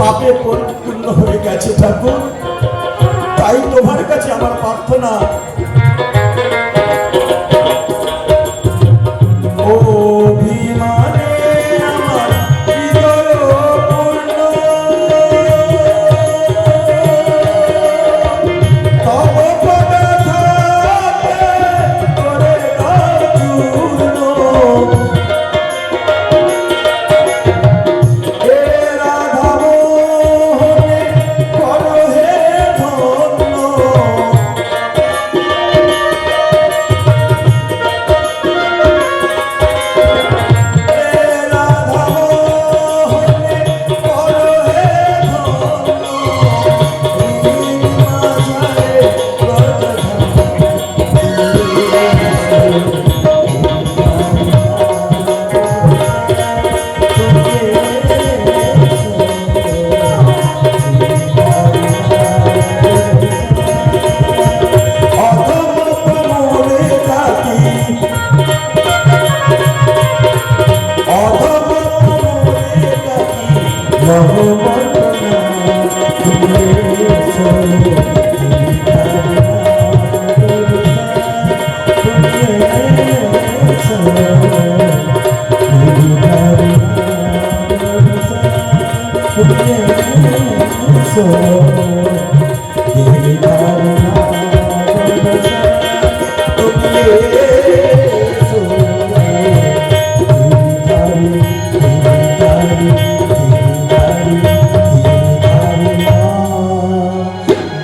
পাপে পরিপূর্ণ হয়ে গেছে ঠাকুর। তাই তোমার কাছে আমার প্রার্থনা।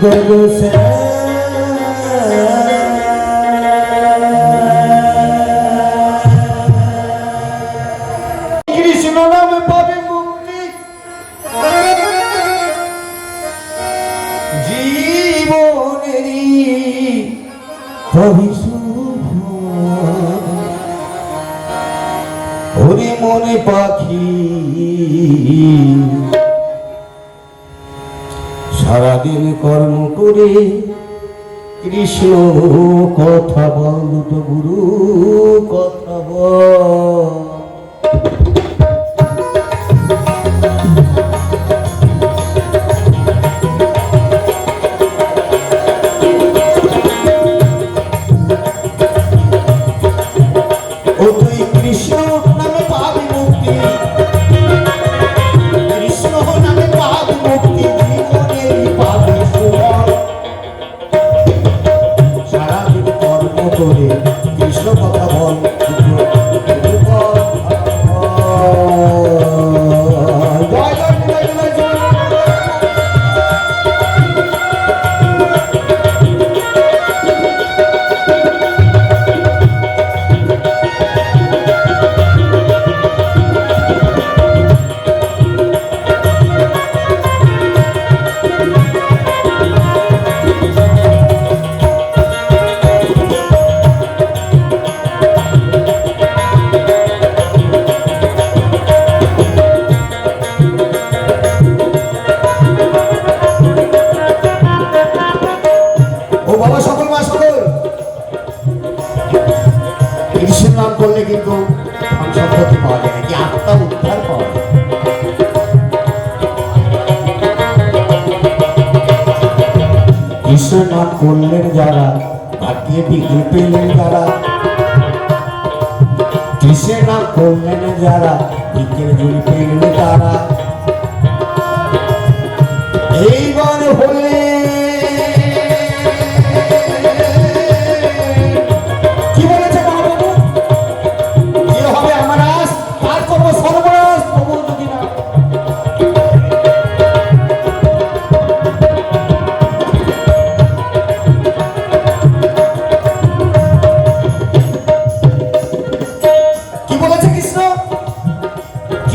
Jai Jai Jai কৃষ্ণ করলেন যারা তাকে ডিগ্রি পেলেন যারা। কৃষ্ণা করলেন যারা দিকের জুড়ি পেলেন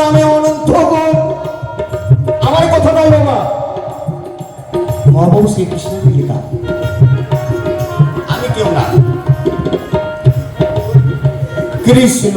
নামে অনন্ত আমার কথা নয় বাবা। মহাপ্রভু শ্রীকৃষ্ণের লীলা আমি কেউ না। কৃষ্ণ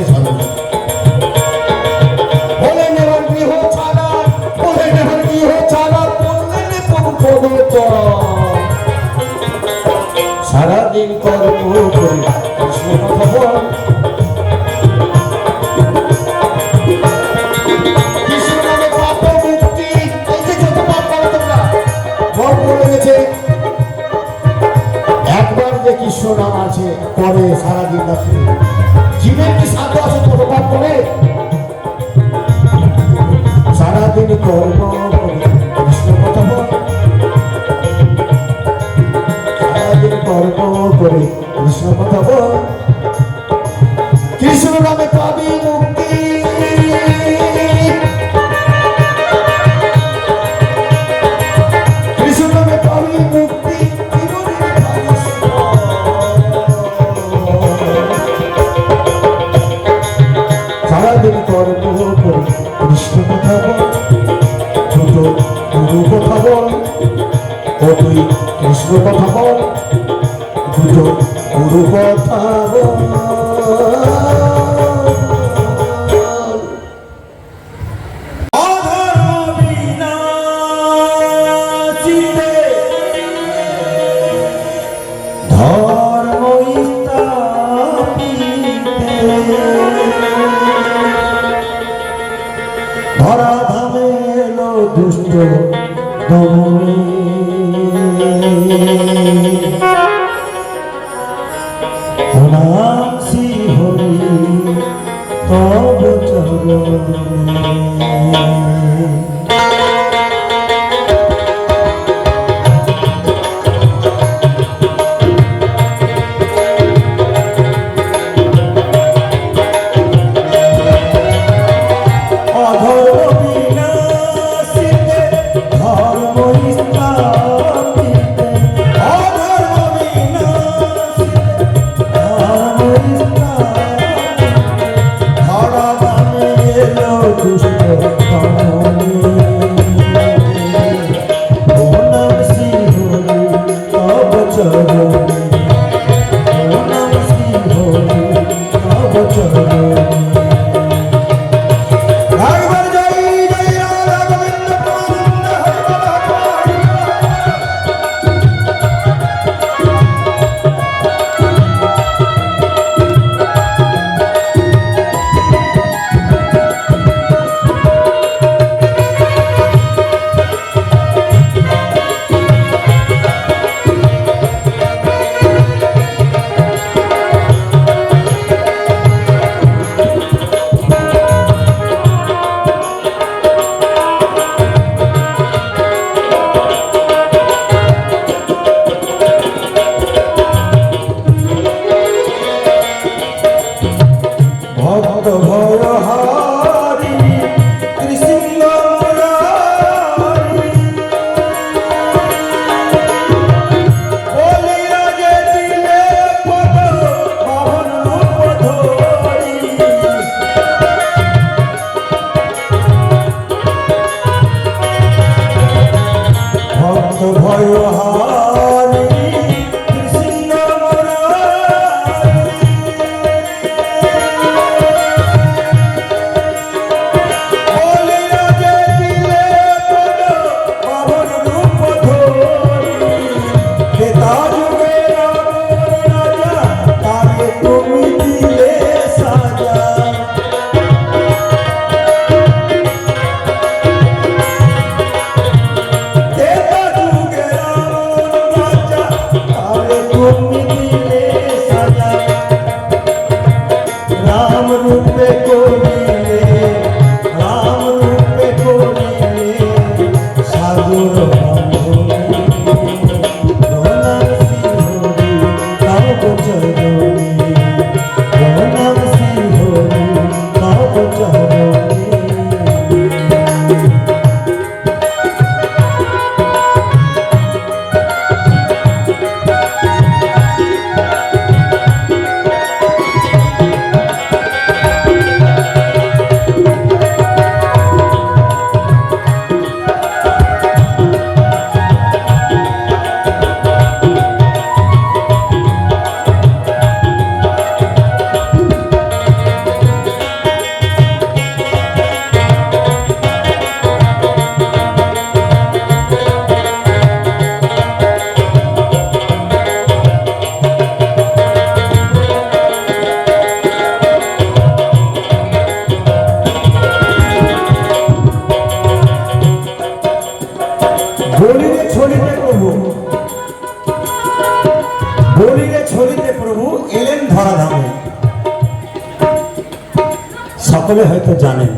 জানেন।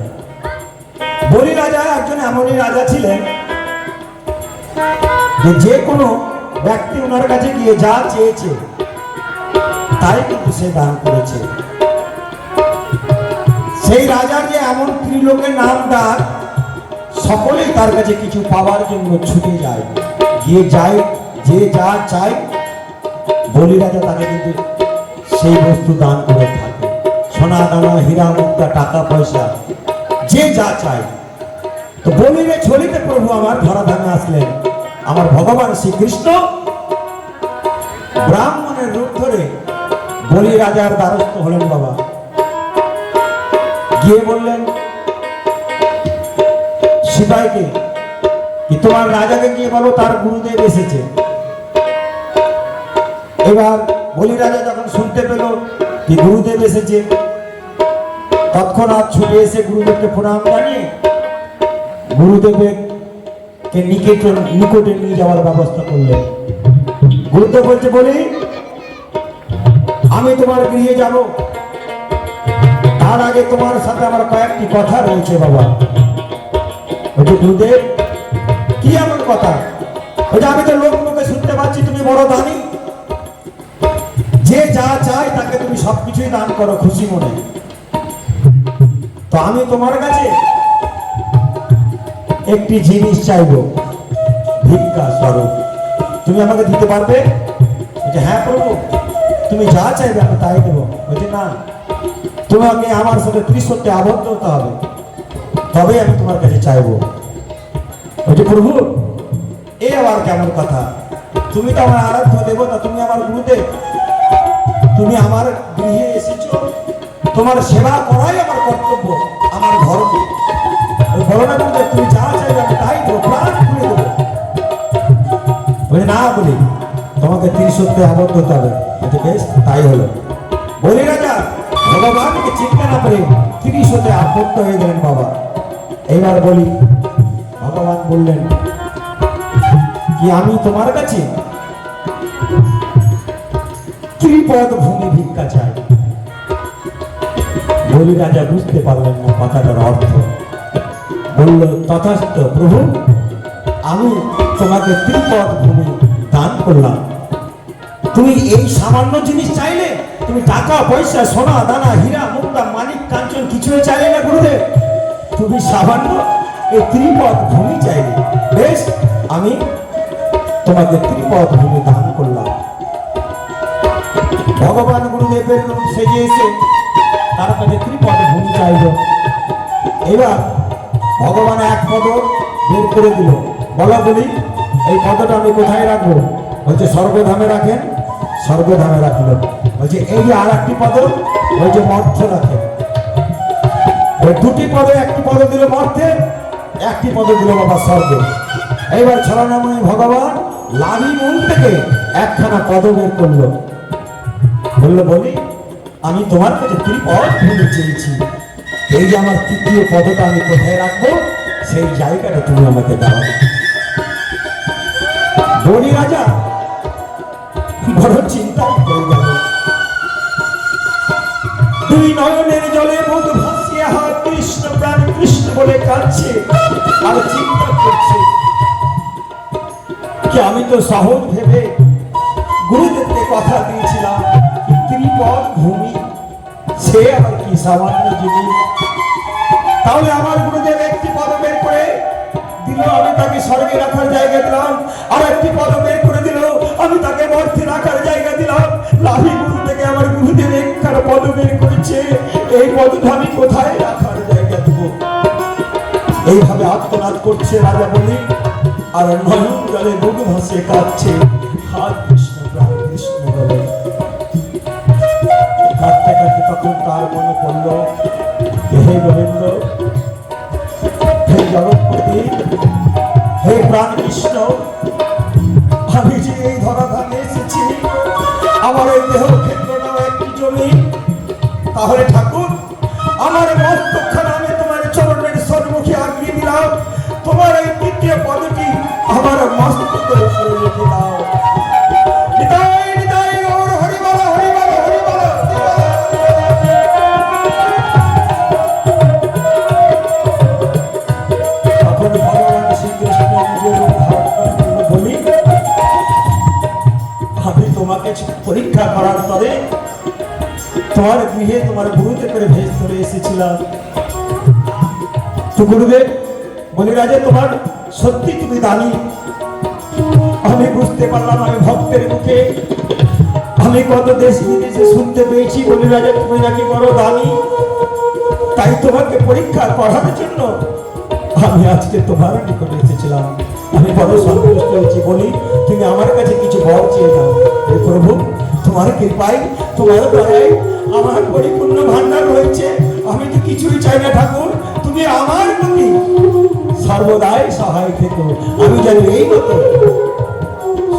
বলি রাজা, একজন এমনই রাজা ছিলেন যে কোনো ব্যক্তি ওনার কাছে গিয়ে যা চেয়েছে, তাই কিন্তু সে দান করেছে। সেই রাজার যে এমন ত্রিলোকের নাম ডাক সকলেই তার কাছে কিছু পাওয়ার জন্য ছুটে যায়। গিয়ে যায়, যে যা চায়, বলি রাজা তাকে কিন্তু সেই বস্তু দান করে থাকে সোনা দানা, হীরা মুক্তা, টাকা পয়সা, যে যা চায় তো বলিলে ছড়িতে প্রভু আমার ধরাধামে আসলেন। আমার ভগবান শ্রীকৃষ্ণ ব্রাহ্মণের রূপ ধরে বলি রাজার দ্বারস্থ হলেন বাবা। গিয়ে বললেন সিপাইকে কি তোমার রাজাকে গিয়ে বলো, তার গুরুদেব এসেছে। এবার বলি রাজা যখন শুনতে পেল, কি গুরুদেব এসেছে? তৎক্ষণাৎ ছুটে এসে গুরুদেবকে প্রণাম জানিয়ে গুরুদেবের কে নিকটে নিয়ে যাওয়ার ব্যবস্থা করলেন। গুরুদেব বলছে, বলি, আমি তোমার গৃহে যাব। তার আগে তোমার সাথে আমার কয়েকটি কথা রয়েছে বাবা। বলছে, গুরুদেব, কি এমন কথা? ওটা আমি তো লোক মুখে শুনতে পাচ্ছি, তুমি বড় দানি যে যা চায় তাকে তুমি সবকিছুই দান করো, খুশি মনে। তো আমি তোমার কাছে একটি জিনিস চাইব। ভিক্ষা স্বরূপ। তুমি আমাকে দিতে পারবে? বলছে হ্যাঁ প্রভু, তুমি যা চাইবে আমি তাই দেবো। বলছে, না, তোমাকে আমার সাথে ত্রিশত্বে আবদ্ধ হতে হবে। তবেই আমি তোমার কাছে চাইব। বলছে, প্রভু, এ আবার কেমন কথা? তুমি তো আমার আরাধ্য দেবতা, তুমি আমার গুরুদেব। তুমি আমার গৃহে এসেছ। তোমার সেবা করাই আমার কর্তব্য, আমার ধর্ম। ওই বলো না গুরুদেব তুমি যা চাইবে আমি তাই খুলে দেবো। না বলি, তোমাকে আবদ্ধ হতে হবে। বেশ, তাই হলো। বলি রাজা, ভগবানকে চিন্তা না করে ত্রিশতে আবদ্ধ হয়ে গেলেন বাবা। এইবার বলি, ভগবান বললেন, কি আমি তোমার কাছে ত্রিপদ ভূমি ভিক্ষা চাই? বলি রাজা, বুঝতে পারলেন না কথাটার অর্থ। বলল, তথাস্থ প্রভু, আমি তোমাকে ত্রিপদ ভূমি দান করলাম। তুমি এই সামান্য জিনিস চাইলে, তুমি টাকা, পয়সা, সোনা, দানা, হীরা, মুক্তা, মানিক, কাঞ্চন, কিছুই চাইলে না গুরুদেব। তুমি সামান্য এই ত্রিপদ ভূমি চাইলে। বেশ, আমি তোমাকে ত্রিপদ ভূমি দান করলাম। ভগবান গুরুদেবের সেজে এসে তার কাছে ত্রিপদ ভূমি চাইল। এবার ভগবান এক পদ বের করে দিল। বলা বলি এই পদটা আমি কোথায় রাখব? বলছে, স্বর্গধামে রাখেন, স্বর্গধামে রাখল। বলছে, এই যে আর একটি পদ যে মর্থ রাখেন। দুটি পদে একটি পদ দিল মর্থে, একটি পদ দিল বাবা স্বর্গে। এইবার ছলনাময়ী ভগবান লাভি মূল থেকে একখানা পদ বের করল। বলল, বলি আমি তোমার কাছে ত্রিপদ ভুলে চেয়েছি। এই যে আমার তৃতীয় পদটা আমি কোথায় রাখব, সেই জায়গাটা তুমি আমাকে দাও। বলি রাজা, বড় চিন্তায় হয়ে গেল। দুই নয়নের জলে মধু ভাসিয়ে কৃষ্ণ প্রাণ কৃষ্ণ বলে কাঁদছে আর চিন্তা করছে। আমি তো সহজ ভেবে গুরুদেবকে কথা দিয়েছিলাম? ত্রিপদ ভূমি, সে আবার কি সামান্য জিনিস তাহলে আমার গুরুদেব একটি পদ বের করে দিল, আমি তাকে স্বর্গে রাখার জায়গা দিলাম। আর একটি পদ বের করে দিল, আমি তাকে মর্থে রাখার জায়গা দিলাম। লাভি গুরু থেকে আমার গুরুদেব একখানা পদ বের করেছে। এই পদটা আমি কোথায় রাখার জায়গা দেবো? এইভাবে আত্মনাদ করছে রাজা বলি আর নয়ন জলে বুক ভাসে কাঁদছে। হাত প্রাণ কৃষ্ণ তোমার গৃহে তোমার গুরুতে করে ভেজ ধরে এসেছিলাম। গুরুদেব বলি তোমার সত্যি তুমি দানি আমি বুঝতে পারলাম, আমি ভক্তের মুখে। আমি কত দেশ বিদেশে শুনতে পেয়েছি বলি তুমি নাকি বড় দানি তাই তোমাকে পরীক্ষা করার জন্য আমি আজকে তোমার নিকটে এসেছিলাম। আমি বড় সন্তুষ্ট হয়েছি, বলি, তুমি আমার কাছে কিছু বর চেয়ে দাও প্রভু, তোমার কৃপায়, তোমার দয়ায় আমার পরিপূর্ণ ভান্ডার রয়েছে। আমি তো কিছুই চাই না, ঠাকুর। তুমি আমার প্রতি সর্বদাই সহায় থেকো। আমি জানি এই মতো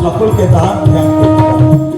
সকলকে দান করতে